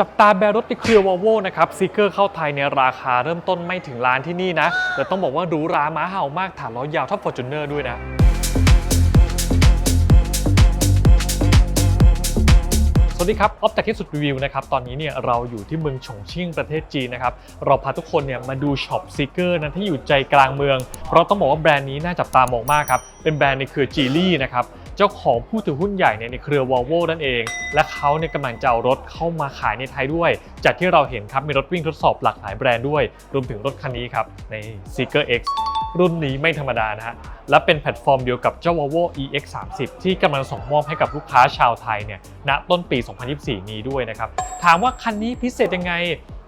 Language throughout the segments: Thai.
จับตาแบรนด์รถในเครือวอลโวนะครับซีเกอร์เข้าไทยในราคาเริ่มต้นไม่ถึงล้านที่นี่นะ แต่ต้องบอกว่าหรูหราม้าเห่ามากฐานล้อยาวเท่าฟอร์จูเนอร์ด้วยนะสวัสดีครับออฟจากที่สุดรีวิวนะครับ ตอนนี้เนี่ยเราอยู่ที่เมืองฉงชิ่งประเทศจีนนะครับ เราพาทุกคนเนี่ยมาดูช็อปซิเกอร์นะที่อยู่ใจกลางเมือง เพราะต้องบอกว่าแบรนด์นี้น่าจับตามองมากครับ เป็นแบรนด์ในเครือจีลี่นะครับ เจ้าของผู้ถือหุ้นใหญ่เนี่ยในเครือ Volvo นั่นเอง และเขาเนี่ยกำลังจะเอารถเข้ามาขายในไทยด้วย จากที่เราเห็นครับมีรถวิ่งทดสอบหลากหลายแบรนด์ด้วย รวมถึงรถคันนี้ครับใน Seeker X รุ่นนี้ไม่ธรรมดานะฮะ และเป็นแพลตฟอร์มเดียวกับเจ้า Volvo EX30 ที่กำลังส่งมอบให้กับลูกค้าชาวไทยเนี่ยณต้นปี 2024 นี้ด้วยนะครับ ถามว่าคันนี้พิเศษยังไง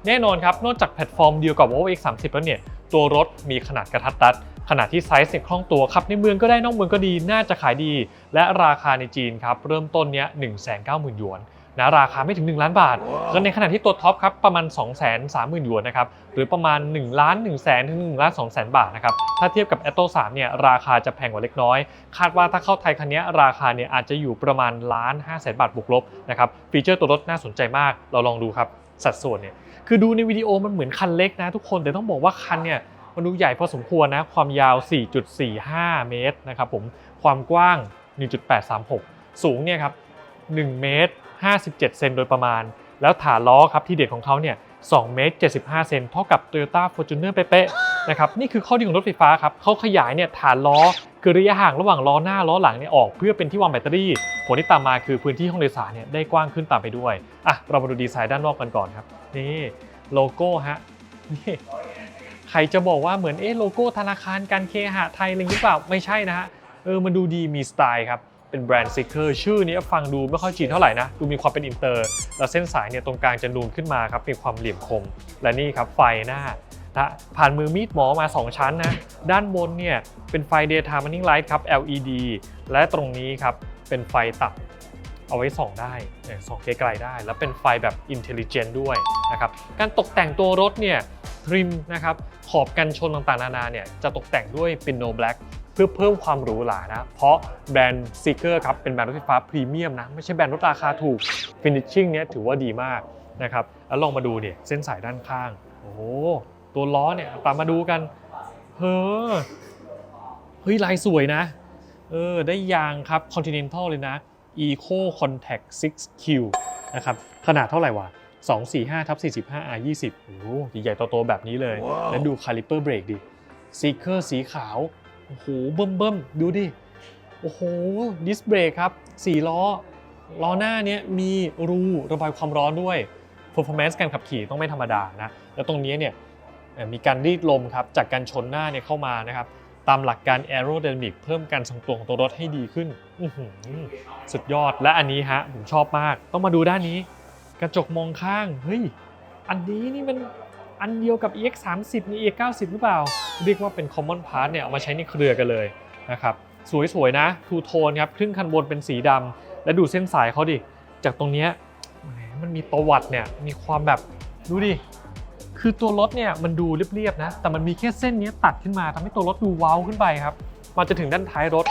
แน่นอนครับ นอกจากแพลตฟอร์มเดียวกับ Volvo EX30 แล้วเนี่ย ตัวรถมีขนาดกระทัดรัด ขนาดที่ไซส์เนี่ยคล่องตัวขับในเมืองก็ได้นอกเมืองก็ดีน่าจะขายดี และราคาในจีนครับเริ่มต้นเนี้ย190,000หยวนนะราคาไม่ถึง 1 ล้านบาท แล้วในขณะที่ตัวท็อปครับประมาณ 2 3 0 0 0 0หยวนนะครับ หรือประมาณ1ล้าน1แสนถึง1ล้าน2แสนบาทนะครับ ถ้าเทียบกับ a t o 3เนี่ยราคาจะแพงกว่าเล็กน้อย คาดว่าถ้าเข้าไทยคันนี้ราคาเนี่ยอาจจะอยู่ประมาณล้าน5แสนบาทบวกลบนะครับ ฟีเจอร์ตัวรถน่าสนใจมาก เราลองดูครับสัดส่วนเนี่ย คือดูในวิดีโอมันเหมือนคันเล็กนะทุกคน แต่ต้องบอกว่าคันเนี่ย มันดูใหญ่พอสมควรนะ ความยาว 4.45 เมตรนะครับผม ความกว้าง 1.836 สูงเนี่ยครับ 1 เมตร 57 เซนโดยประมาณ แล้วฐานล้อครับที่เด็ดของเขาเนี่ย 2 เมตร 75 เซนเท่ากับ Toyota Fortuner เป๊ะๆนะครับ นี่คือข้อดีของรถไฟฟ้าครับเขาขยายเนี่ยฐานล้อคือระยะห่างระหว่างล้อหน้าล้อหลังเนี่ยออกเพื่อเป็นที่วางแบตเตอรี่ ผลที่ตามมาคือพื้นที่ห้องโดยสารเนี่ยได้กว้างขึ้นตามไปด้วย อะ เรามาดูดีไซน์ด้านนอกกันก่อนครับ นี่โลโก้ฮะ นี่ ครจะบอกว่าเหมือนเอ๊ะโลโก้ธนาคารการเคหะไทยอะไรอย่างเปล่าไม่ใช่นะฮะเออมันดูดีมีสไตล์ครับเป็นแบรนด์ซิกเกอร์ชื่อนี้ฟังดูไม่ค่อยจีนเท่าไหร่นะดูมีความเป็นอินเตอร์ แล้วเส้นสายเนี่ยตรงกลางจะนูนขึ้นมาครับมีความเหลี่ยมคม และนี่ครับไฟหน้านะผ่านมือมีดหมอมา 2 ชั้นนะ ด้านบนเนี่ยเป็นไฟ daytime running light ครับ LED และตรงนี้ครับเป็นไฟตัด เอาไว้ส่องได้ส่องไกลๆได้ แล้วเป็นไฟแบบ intelligent ด้วยนะครับการตกแต่งตัวรถเนี่ยทริมนะครับขอบกันชนต่างๆนานาเนี่ยจะตกแต่งด้วย Pino Black เพื่อเพิ่มความหรูหรานะ เพราะแบรนด์ Seeker ครับเป็นแบรนด์รถไฟฟ้าพรีเมียมนะ ไม่ใช่แบรนด์รถราคาถูก Finishing เนี่ยถือว่าดีมากนะครับแล้วลองมาดูเนี่ยเส้นสายด้านข้าง โอ้โห ตัวล้อเนี่ยตามมาดูกันเฮ้อเฮ้ยลายสวยนะ เออ ได้ยางครับ Continental เลยนะ Eco Contact 6Q นะครับขนาดเท่าไหร่วะ245ทับ45 R 20โอ้โหใหญ่ๆโตๆแบบนี้เลยแล้วดูคาลิเปอร์เบรกดิ Seeker สีขาว โอ้โหเบิ่มเบิ่มๆ ดูดิ โอ้โห ดิสเบรกครับ4ล้อ ล้อหน้าเนี้ยมีรูระบายความร้อนด้วย performance การขับขี่ต้องไม่ธรรมดานะ แล้วตรงนี้เนี่ยเอ่อมีการรีดลมครับ จากการชนหน้าเนี่ยเข้ามานะครับ ตามหลักการ aerodynamic เพิ่มการทรงตัวของตัวรถให้ดีขึ้นสุดยอดและอันนี้ฮะผมชอบมาก ต้องมาดูด้านนี้ กระจกมองข้างเฮ้ยอันนี้นี่มันอันเดียวกับ EX 3 0นี่ EX 9 0หรือเปล่า เรียกว่าเป็น common part เนี่ยเอามาใช้ในเครือกันเลยนะครับสวยๆนะทูโทนครับครึ่งคันบนเป็นสีดำและดูเส้นสายเขาดิ จากตรงเนี้ยมมันมีประวัติเนี่ยมีความแบบดูดิ คือตัวรถเนี่ยมันดูเรียบๆนะ แต่มันมีแค่เส้นนี้ตัดขึ้นมาทำให้ตัวรถดูเว้าขึ้นไปครับ มาจะถึงด้านท้ายรถ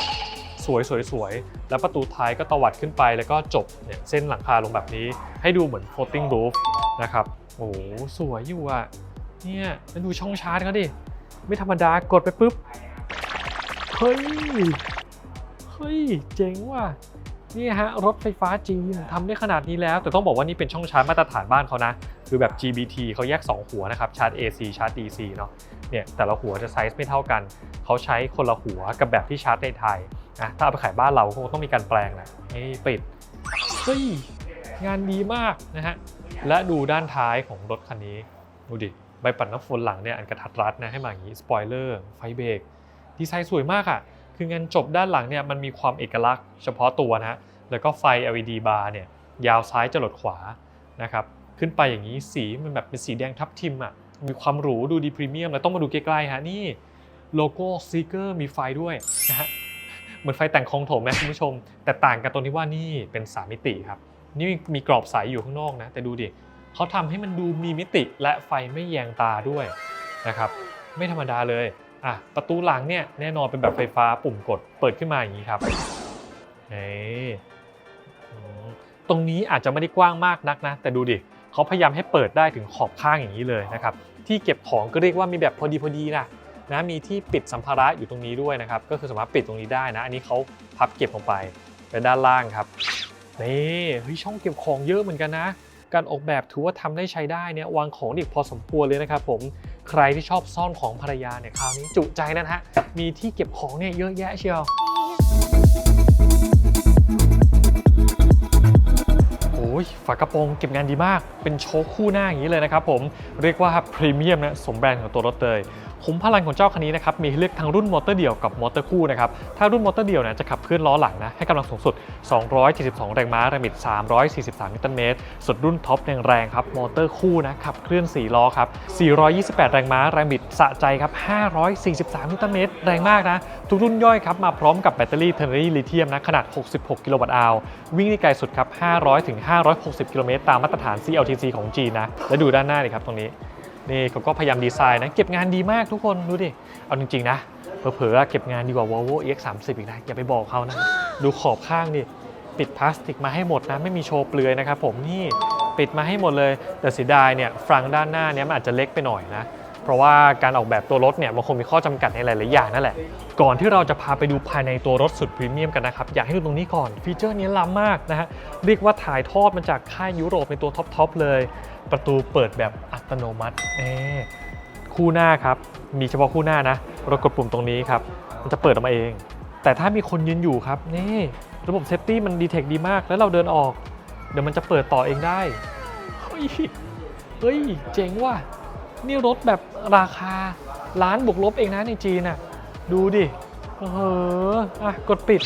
สวยสวยสวยแล้วประตูท้ายก็ตวัดขึ้นไปแล้วก็จบเนี่ยเส้นหลังคาลงแบบนี้ ให้ดูเหมือน floating roof นะครับ โอ้โหสวยอยู่อะ เนี่ยแล้วดูช่องชาร์จเขาดิ ไม่ธรรมดากดไปปุ๊บ เฮ้ย เฮ้ย เจ๋งว่ะนี่ฮะ รถไฟฟ้าจีนทำได้ขนาดนี้แล้ว แต่ต้องบอกว่านี่เป็นช่องชาร์จมาตรฐานบ้านเขานะ คือแบบ GBT เขาแยก 2 หัวนะครับ ชาร์จ AC ชาร์จ DC เนาะ เนี่ยแต่ละหัวจะไซส์ไม่เท่ากัน เขาใช้คนละหัวกับแบบที่ชาร์จในไทยนะถ้าเอาไปขายบ้านเราคงต้องมีการแปลงแหละนี่ปิด เฮ้ย งานดีมากนะฮะ และดูด้านท้ายของรถคันนี้ ดูดิ ใบปัดน้ำฝนหลังเนี่ยอันกระทัดรัดนะให้มาอย่างนี้ สปอยเลอร์ ไฟเบรก ดีไซน์สวยมากอะ่ะ คืองานจบด้านหลังเนี่ยมันมีความเอกลักษณ์เฉพาะตัวนะฮะแล้วก็ไฟ LED บาร์เนี่ยยาวซ้ายจรดขวานะครับ ขึ้นไปอย่างนี้สีมันแบบเป็นสีแดงทับทิมอะมีความหรูดูดีพรีเมียมแล้วต้องมาดูใกล้ๆฮะนี่โลโก้ซีเกอร์มีไฟด้วยนะฮะเหมือนไฟแต่งโครงโถมนะคุณผู้ชม แต่ต่างกันตรงที่ว่านี่เป็น3มิติครับ นี่มีกรอบใสอยู่ข้างนอกนะ แต่ดูดิเขาทำให้มันดูมีมิติและไฟไม่แยงตาด้วยนะครับไม่ธรรมดาเลยอะประตูหลังเนี่ยแน่นอนเป็นแบบไฟฟ้าปุ่มกดเปิดขึ้นมาอย่างนี้ครับนี่อืมตรงนี้อาจจะไม่ได้กว้างมากนักนะ แต่ดูดิ เขาพยายามให้เปิดได้ถึงขอบข้างอย่างนี้เลยนะครับที่เก็บของก็เรียกว่ามีแบบพอดีพอดีนะนะมีที่ปิดสัมภาระอยู่ตรงนี้ด้วยนะครับก็คือสามารถปิดตรงนี้ได้นะอันนี้เขาพับเก็บลงไปไปด้านล่างครับนี่เฮ้ยช่องเก็บของเยอะเหมือนกันนะ การออกแบบถือว่าทำได้ใช้ได้เนี่ยวางของอีกพอสมควรเลยนะครับผมใครที่ชอบซ่อนของภรรยาเนี่ยคราวนี้จุใจนะฮะมีที่เก็บของเนี่ยเยอะแยะเชียว ยฝากระโปรงเก็บงานดีมาก เป็นโชคคู่หน้าอย่างนี้เลยนะครับผม เรียกว่าพรีเมียมนะสมแบรนด์ของตัวรถเลย คุ้มพลังของเจ้าคันนี้นะครับมีให้เลือกทั้งรุ่นมอเตอร์เดี่ยวกับมอเตอร์คู่นะครับถ้ารุ่นมอเตอร์เดี่ยวเนี่ยจะขับเคลื่อนล้อหลังนะให้กำลังสูงสุด 272 แรงม้าแรงบิด 343 นิวตันเมตรส่วนรุ่นท็อปแรงๆครับมอเตอร์คู่นะขับเคลื่อน 4 ล้อครับ 428 แรงม้าแรงบิดสะใจครับ 543 นิวตันเมตรแรงมากนะ ทุกรุ่นย่อยครับมาพร้อมกับแบตเตอรี่เทอร์เนอรี่ลิเธียมนะขนาด 66 กิโลวัตต์อาววิ่งได้ไกลสุดครับ 500 ถึง 560 กิโลเมตรตามมาตรฐาน CLTC ของจีนนะและดูด้านหน้าเลยครับตรงนี้ นี่เขาก็พยายามดีไซน์นะ เก็บงานดีมากทุกคนดูดิ เอาจริง ๆ นะ เผลอๆเก็บงานดีกว่า Volvo EX30 อีกนะ อย่าไปบอกเขานะ ดูขอบข้างดิปิดพลาสติกมาให้หมดนะ ไม่มีโชว์เปลือยนะครับผมนี่ปิดมาให้หมดเลย แต่เสียดายเนี่ยฟรังด้านหน้าเนี้ยมันอาจจะเล็กไปหน่อยนะ เพราะว่าการออกแบบตัวรถเนี่ยมันคงมีข้อจำกัดในหลาย ๆ อย่างนั่นแหละ ก่อนที่เราจะพาไปดูภายในตัวรถสุดพรีเมียมกันนะครับ อยากให้ดูตรงนี้ก่อนฟีเจอร์นี้ล้ำมากนะฮะเรียกว่าถ่ายทอดมาจากค่ายยุโรปในตัวท็อป ๆ เลย ประตูเปิดแบบ ตโนมัติเอคู่หน้าครับ มีเฉพาะคู่หน้านะเรากดปุ่มตรงนี้ครับ มันจะเปิดออกมาเอง แต่ถ้ามีคนยืนอยู่ครับ นี่ ระบบเซฟตี้มันดีเทคดีมาก แล้วเราเดินออก เดี๋ยวมันจะเปิดต่อเองได้ เฮ้ย เฮ้ย เจ๋งว่ะ นี่รถแบบราคาล้านบวกลบเองนะในจีนน่ะ ดูดิ เอออะ กดปิด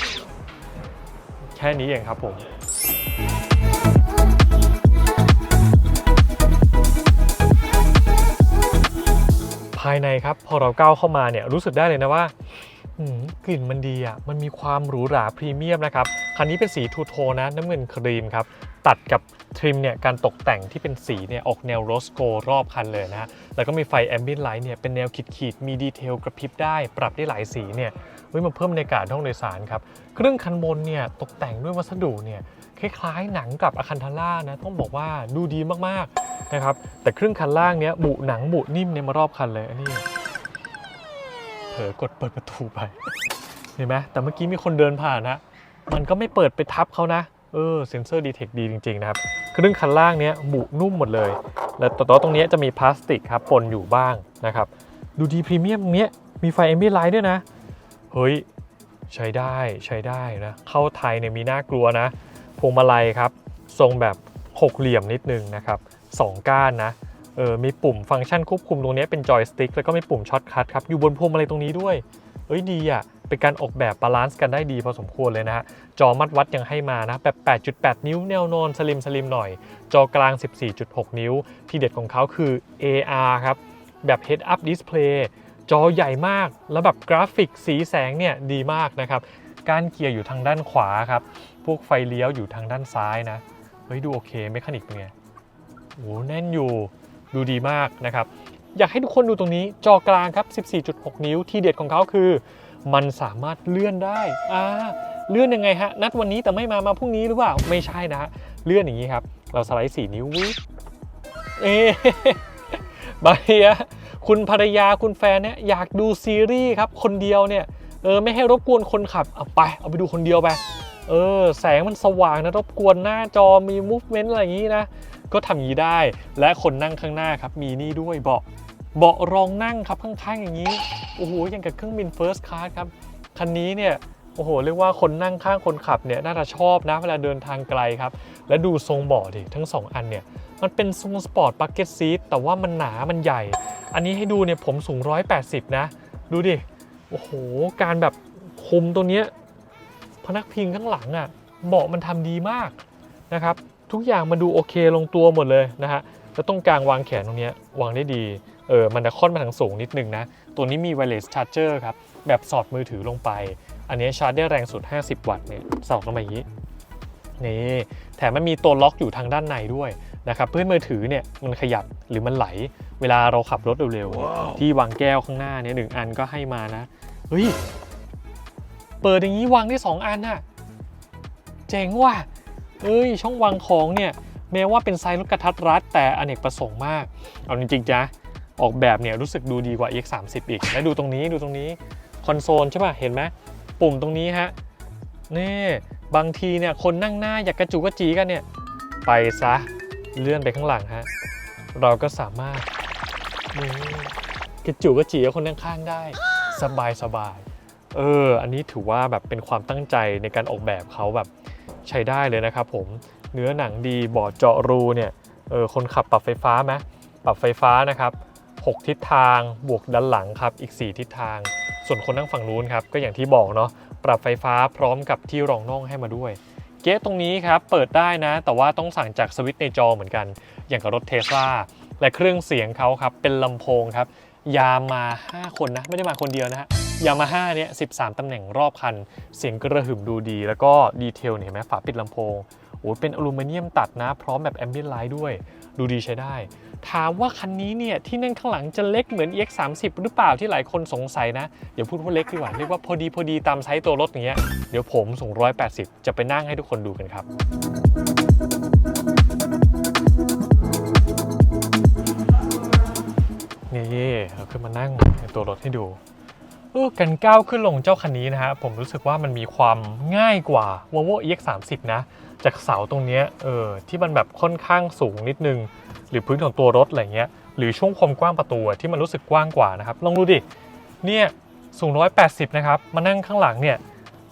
แค่นี้เองครับผมายในครับ พอเราก้าวเข้ามาเนี่ยรู้สึกได้เลยนะว่าหืมกลิ่นมันดีอะ มันมีความหรูหราพรีเมียมนะครับ คันนี้เป็นสีทูโทนะ น้ำเงินครีมครับ ตัดกับทริมเนี่ย การตกแต่งที่เป็นสีเนี่ย ออกแนวโรสโกรอบคันเลยนะฮะแล้วก็มีไฟแอมบิ n นไลท์เนี่ย เป็นแนวขีดขีดมีดีเทลกระพริบได้ ปรับได้หลายสีเนี่ย เฮ้ยมันเพิ่มบรรยากาศห้องโดยสารครับเครื่องคันบนเนี่ยตกแต่งด้วยวัสดุเนี่ยคล้ายๆหนังกับอาคันทาร่านะต้องบอกว่าดูดีมากๆนะครับแต่เครื่องคันล่างเนี้ยบุหนังบุนิ่มเนี่ยมารอบคันเลยอันนี้เผลอกดเปิดประตูไปเห็นไหมแต่เมื่อกี้มีคนเดินผ่านนะมันก็ไม่เปิดไปทับเขานะเออเซนเซอร์ดีเทคดีจริง ๆ นะครับเครื่องคันล่างเนี้ยบุนุ่มหมดเลย แล้วตัวตรงนี้จะมีพลาสติกครับปนอยู่บ้างนะครับดูดีพรีเมียมตรงเนี้ยมีไฟ a อมบ e ไลท์ด้วยนะ เฮ้ย ใช้ได้ใช้ได้นะ เข้าไทยเนี่ยมีน่ากลัวนะพวงมาลัยครับ ทรงแบบหกเหลี่ยมนิดนึงนะครับสองก้านนะเออมีปุ่มฟังก์ชันควบคุมตรงนี้เป็นจอยสติ๊กแล้วก็มีปุ่มช็อตคัทครับ อยู่บนพวงมาลัยตรงนี้ด้วย เอ้ยดีอะ เป็นการออกแบบบาลานซ์กันได้ดีพอสมควรเลยนะฮะ จอมัดวัดยังให้มานะ แบบ 8.8 นิ้วแนวนอนสลิมสลิมหน่อย จอกลาง 14.6 นิ้ว ที่เด็ดของเขาคือ AR ครับ แบบ Head Up Display จอใหญ่มาก แล้วแบบกราฟิกสีแสงเนี่ยดีมากนะครับการเกียร์อยู่ทางด้านขวาครับ พวกไฟเลี้ยวอยู่ทางด้านซ้ายนะ เฮ้ยดูโอเคเมคานิกเป็นไงโอ้แน่นอยู่ดูดีมากนะครับ อยากให้ทุกคนดูตรงนี้จอกลางครับ 14.6 นิ้วที่เด็ดของเขาคือ มันสามารถเลื่อนได้อ่าเลื่อนยังไงฮะ นัดวันนี้แต่ไม่มามาพรุ่งนี้หรือเปล่า ไม่ใช่นะฮะ เลื่อนอย่างนี้ครับ เราสไลด์ 4 นิ้ววิบเอ๊ะบายอะ คุณภรรยาคุณแฟนเนี่ยอยากดูซีรีส์ครับ คนเดียวเนี่ยเออไม่ให้รบกวนคนขับเอาไป เอาไปดูคนเดียวไปเออแสงมันสว่างนะรบกวนหน้าจอมีมูฟเมนต์อะไรอย่างนี้นะ ก็ทำอย่างนี้ได้ และคนนั่งข้างหน้าครับ มีนี่ด้วยเบาะเบาะรองนั่งครับข้างๆอย่างนี้โอ้โหอย่างกับเครื่องบิน First Class ครับคันนี้เนี่ยโอ้โหเรียกว่าคนนั่งข้างคนขับเนี่ยน่าจะชอบนะเวลาเดินทางไกลครับ และดูทรงเบาะดิทั้ง 2 อันเนี่ย มันเป็นทรงสปอร์ตบักเก็ตซีทแต่ว่ามันหนามันใหญ่ อันนี้ให้ดูเนี่ยผมสูง 180 นะ ดูดิ โอ้โห การแบบคุมตัวเนี้ยพนักพิงข้างหลังอะ่ะเบาะมันทำดีมากนะครับ ทุกอย่างมันดูโอเคลงตัวหมดเลยนะฮะแล้วตรงกลางวางแขนตรงเนี้ยวางได้ดี เออ มันจะค่อนมาทางสูงนิดนึงนะ ตัวนี้มี wireless charger ครับ แบบสอดมือถือลงไป อันนี้ชาร์จได้แรงสุด 50 วัตต์เนี่ยสอดลงมาอย่างนี้ นี่ แถมมันมีตัวล็อกอยู่ทางด้านในด้วย นะครับเพื่อให้มือถือเนี่ยมันขยับหรือมันไหล เวลาเราขับรถเร็วๆเนี่ยที่วางแก้วข้างหน้าเนี่ยหนึ่งอันก็ให้มานะเฮ้ยเปิดอย่างนี้วางได้ 2 อันน่ะเจ๋งว่ะเอ้ยช่องวางของเนี่ยแม้ว่าเป็นไซส์รถกระทัดรัด แต่อเนกประสงค์มาก เอาจริงๆนะออกแบบเนี่ยรู้สึกดูดีกว่า EX30 อีก และดูตรงนี้ดูตรงนี้คอนโซลใช่ป่ะ เห็นไหมปุ่มตรงนี้ฮะ นี่ บางทีเนี่ยคนนั่งหน้าอยากกระจุกกระจีกันเนี่ย ไปซะ เลื่อนไปข้างหลังฮะ เราก็สามารถกระจุกกระจีกับคนข้างๆได้ สบายสบายๆเออ อันนี้ถือว่าแบบเป็นความตั้งใจในการออกแบบเขาแบบใช้ได้เลยนะครับผมเนื้อหนังดีบอดเจาะรูเนี่ยเออคนขับปรับไฟฟ้าไหมปรับไฟฟ้านะครับ 6 ทิศทางบวกด้านหลังครับอีก 4 ทิศทาง ส่วนคนนั่งฝั่งนู้นครับก็อย่างที่บอกเนาะปรับไฟฟ้าพร้อมกับที่รองน่องให้มาด้วย เกตตรงนี้ครับเปิดได้นะ แต่ว่าต้องสั่งจากสวิตช์ในจอเหมือนกัน อย่างกับรถเทสลาและเครื่องเสียงเขาครับเป็นลำโพงครับ ยามา5 คนนะ ไม่ได้มาคนเดียวนะฮะยามาฮ่าเนี่ย13 ตำแหน่งรอบคัน เสียงกระหึ่มดูดี แล้วก็ดีเทลเนี่ยเห็นไหมฝาปิดลำโพงโอ้เป็นอลูมิเนียมตัดนะ พร้อมแบบแอมเบียนไลท์ด้วย ดูดีใช้ได้ ถามว่าคันนี้เนี่ยที่นั่งข้างหลังจะเล็กเหมือน EX30 หรือเปล่าที่หลายคนสงสัยนะอย่าพูดว่าเล็กดีกว่าเรียกว่าพอดีพอดีตามไซส์ตัวรถอย่างเงี้ยเดี๋ยวผมสูง 180 จะไปนั่งให้ทุกคนดูกันครับนี่เราขึ้นมานั่งในตัวรถให้ดู กันก้าวขึ้นลงเจ้าคันนี้นะฮะผมรู้สึกว่ามันมีความง่ายกว่า Volvo EX30 นะ จากเสาตรงนี้เออที่มันแบบค่อนข้างสูงนิดนึง หรือพื้นของตัวรถอะไรเงี้ยหรือช่วงความกว้างประตูที่มันรู้สึกกว้างกว่านะครับลองดูดิเนี่ยสูง 180 นะครับ มานั่งข้างหลังเนี่ย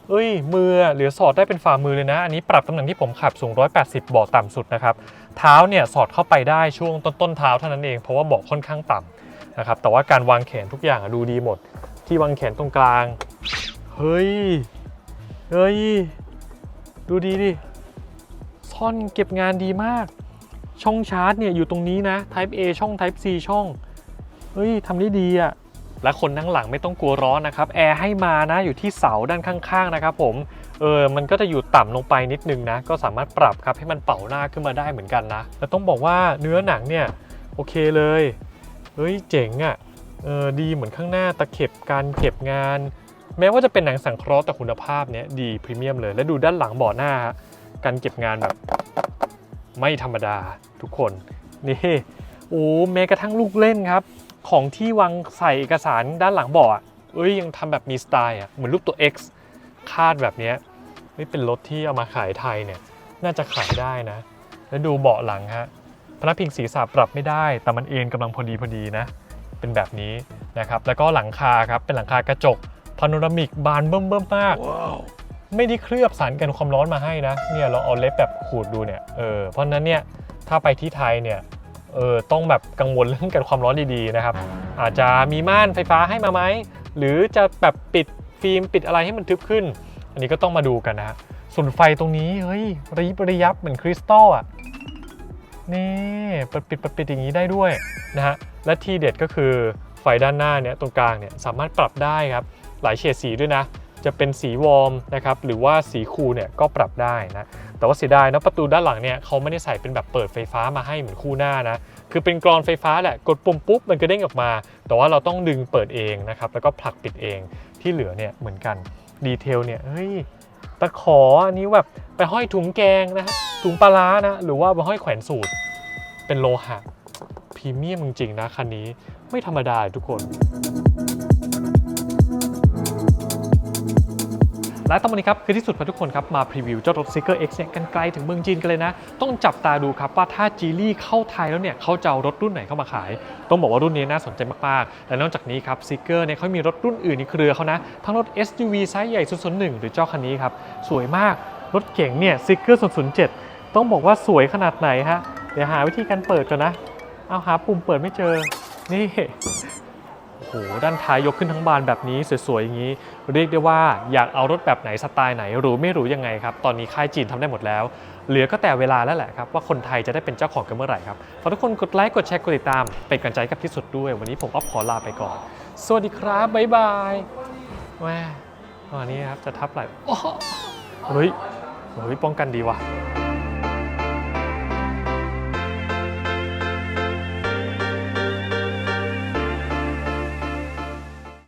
เอ้ยมือเหลือสอดได้เป็นฝ่ามือเลยนะ อันนี้ปรับตำแหน่งที่ผมขับสูง 180เบาะต่ำสุดนะครับ เท้าเนี่ยสอดเข้าไปได้ช่วงต้นต้นเท้าเท่านั้นเอง เพราะว่าเบาะค่อนข้างต่ำนะครับ แต่ว่าการวางแขนทุกอย่างดูดีหมด ที่วางแขนตรงกลาง เฮ้ย เฮ้ย ดูดีดิ ซ่อนเก็บงานดีมาก ช่องชาร์จเนี่ยอยู่ตรงนี้นะ Type A ช่อง Type C ช่อง เฮ้ยทำได้ดีอะและคนนั่งหลังไม่ต้องกลัวร้อนนะครับ แอร์ให้มานะอยู่ที่เสาด้านข้างๆนะครับผม เออ มันก็จะอยู่ต่ำลงไปนิดนึงนะ ก็สามารถปรับครับให้มันเป่าหน้าขึ้นมาได้เหมือนกันนะ แต่ต้องบอกว่าเนื้อหนังเนี่ย โอเคเลย เฮ้ยเจ๋งอะ่ะ เออดีเหมือนข้างหน้าตะเข็บการเก็บงาน แม้ว่าจะเป็นหนังสังเคราะห์แต่คุณภาพเนี้ยดีพรีเมียมเลย และดูด้านหลังเบาะหน้า การเก็บงานแบบ ไม่ธรรมดาทุกคน นี่โอ้แม้กระทั่งลูกเล่นครับ ของที่วางใส่เอกสารด้านหลังเบาะอเอ้ยยังทำแบบมีสไตล์อะเหมือนรูปตัว X คาดแบบเนี้ยไม่เป็นรถที่เอามาขายไทยเนี่ยน่าจะขายได้นะ แล้วดูเบาะหลังฮะพนักพิงศีรษะปรับไม่ได้ แต่มันเอ็นกำลังพอดีพอดีนะ เป็นแบบนี้นะครับแล้วก็หลังคาครับเป็นหลังคากระจกพาโนรามิกบานเบิ่มเบิ่มๆมากไม่ได้เคลือบสารกันความร้อนมาให้นะเนี่ยเราเอาเล็บแบบขูดดูเนี่ยเออเพราะฉะนั้นเนี่ยถ้าไปที่ไทยเนี่ยเออต้องแบบกังวลเรื่องกันความร้อนดีๆนะครับ อาจจะมีม่านไฟฟ้าให้มาไหมหรือจะแบบปิดฟิล์มปิดอะไรให้มันทึบขึ้น อันนี้ก็ต้องมาดูกันนะฮะส่วนไฟตรงนี้เฮ้ยระยิบระยับเหมือนคริสตัลอะ นี่เปิดปิดเปิดปิดอย่างนี้ได้ด้วยนะฮะและที่เด็ดก็คือไฟด้านหน้าเนี่ยตรงกลางเนี่ยสามารถปรับได้ครับหลายเฉดสีด้วยนะ จะเป็นสีวอร์มนะครับหรือว่าสีคูลเนี่ยก็ปรับได้นะแต่ว่าเสียดายนะประตูด้านหลังเนี่ยเขาไม่ได้ใส่เป็นแบบเปิดไฟฟ้ามาให้เหมือนคู่หน้านะคือเป็นกรอนไฟฟ้าแหละกดปุ่มปุ๊บมันก็เด้งออกมา แต่ว่าเราต้องดึงเปิดเองนะครับแล้วก็ผลักปิดเองที่เหลือเนี่ยเหมือนกันดีเทลเนี่ยเฮ้ยตะขออันนี้แบบไปห้อยถุงแกงนะฮะ ถุงปลาร้านะ หรือว่าไปห้อยแขวนสูตร เป็นโลหะพรีเมียมจริงๆนะคันนี้ไม่ธรรมดาทุกคน และตอนนี้ครับคือที่สุดพาทุกคนครับมาพรีวิวเจ้ารถ Seeker X เนี่ยกันไกลถึงเมืองจีนกันเลยนะ ต้องจับตาดูครับว่าถ้าจีลี่เข้าไทยแล้วเนี่ยเขาจะเอารถรุ่นไหนเข้ามาขาย ต้องบอกว่ารุ่นนี้น่าสนใจมากๆ และนอกจากนี้ครับ Seeker เนี่ยเขามีรถรุ่นอื่นในเครือเขานะ ทั้งรถ SUV ไซส์ใหญ่สุดๆหนึ่งหรือเจ้าคันนี้ครับสวยมากรถเก๋งเนี่ย Seeker 007 ต้องบอกว่าสวยขนาดไหนฮะ เดี๋ยวหาวิธีการเปิดก่อนนะ เอาหาปุ่มเปิดไม่เจอ นี่โอ้โหด้านท้ายยกขึ้นทั้งบานแบบนี้สวยๆอย่างนี้ เรียกได้ว่าอยากเอารถแบบไหนสไตล์ไหนหรู้ไม่รู้ยังไงครับ ตอนนี้ค่ายจีนทำได้หมดแล้ว เหลือก็แต่เวลาแล้วแหละครับ ว่าคนไทยจะได้เป็นเจ้าของกันเมื่อไหร่ครับฝากทุกคนกดไลค์กดแชร์กดติดตาม เป็นกำลังใจกับที่สุดด้วย วันนี้ผมก็ขอลาไปก่อน สวัสดีครับบ๊ายบายแหม่วันนี้ครับจะทับไหลโอ้โหเฮ้ยเฮ้ยป้องกันดีว่ะ